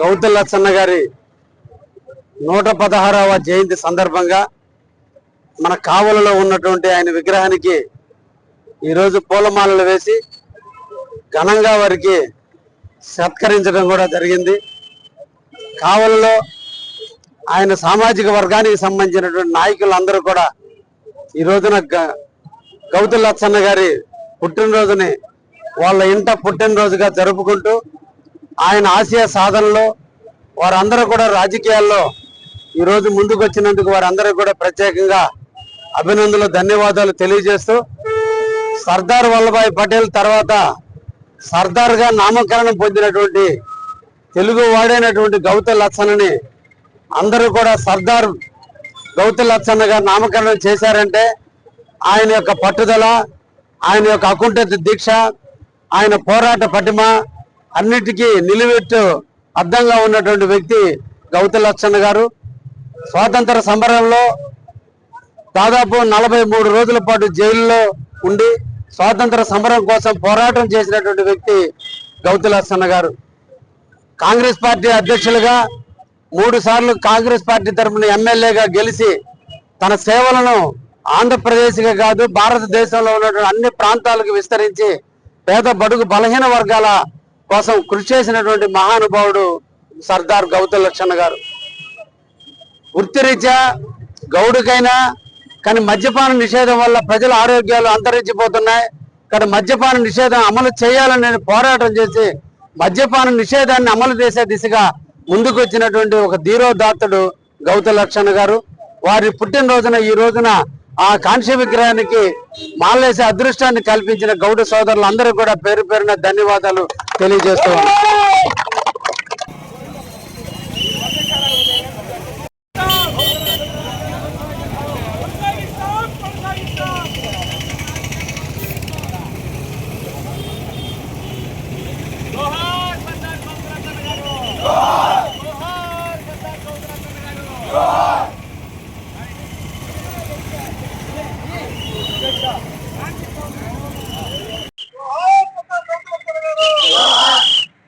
గౌతల్ లచ్చన్న గారి నూట పదహారవ జయంతి సందర్భంగా మన కావలలో ఉన్నటువంటి ఆయన విగ్రహానికి ఈరోజు పూలమాలలు వేసి ఘనంగా వారికి సత్కరించడం కూడా జరిగింది. కావలలో ఆయన సామాజిక వర్గానికి సంబంధించినటువంటి నాయకులు అందరూ కూడా ఈ రోజున గ- లచ్చన్న గారి పుట్టినరోజుని వాళ్ళ ఇంట పుట్టినరోజుగా జరుపుకుంటూ ఆయన ఆశయ సాధనలో వారందరూ కూడా రాజకీయాల్లో ఈరోజు ముందుకు వచ్చినందుకు వారందరూ కూడా ప్రత్యేకంగా అభినందనలు ధన్యవాదాలు తెలియజేస్తూ సర్దార్ వల్లభాయ్ పటేల్ తర్వాత సర్దార్గా నామకరణం పొందినటువంటి తెలుగు వాడైనటువంటి గౌతల్ లచ్చన్నని అందరూ కూడా సర్దార్ గౌతల్ లచ్చన్నగా నామకరణం చేశారంటే ఆయన యొక్క పట్టుదల ఆయన యొక్క అకుంఠిత దీక్ష ఆయన పోరాట పటిమ అన్నిటికీ నిలువెట్టు అర్థంగా ఉన్నటువంటి వ్యక్తి గౌతల్ లక్షణ గారు. స్వాతంత్ర సమరంలో దాదాపు నలభై మూడు రోజుల పాటు జైల్లో ఉండి స్వాతంత్ర సమరం కోసం పోరాటం చేసినటువంటి వ్యక్తి గౌతల్ లక్షణ గారు. కాంగ్రెస్ పార్టీ అధ్యక్షులుగా మూడు సార్లు కాంగ్రెస్ పార్టీ తరఫున ఎమ్మెల్యేగా గెలిచి తన సేవలను ఆంధ్రప్రదేశ్గా కాదు భారతదేశంలో ఉన్నటువంటి అన్ని ప్రాంతాలకు విస్తరించి పేద బడుగు బలహీన వర్గాల కోసం కృషి చేసినటువంటి మహానుభావుడు సర్దార్ గౌత లక్షణ గారు. వృత్తిరీత్యా గౌడుకైనా కానీ మద్యపాన నిషేధం వల్ల ప్రజల ఆరోగ్యాలు అంతరించిపోతున్నాయి. కానీ మద్యపాన నిషేధం అమలు చేయాలని నేను పోరాటం చేసి మద్యపాన నిషేధాన్ని అమలు చేసే దిశగా ముందుకు వచ్చినటువంటి ఒక ధీరోదాత్తుడు గౌత లక్షణ గారు. వారి పుట్టినరోజున ఈ రోజున ఆ కాంస్య విగ్రహానికి మాలేసే అదృష్టాన్ని కల్పించిన గౌడ సోదరులు అందరూ కూడా పేరు పేరున ధన్యవాదాలు తెలియజేస్తూ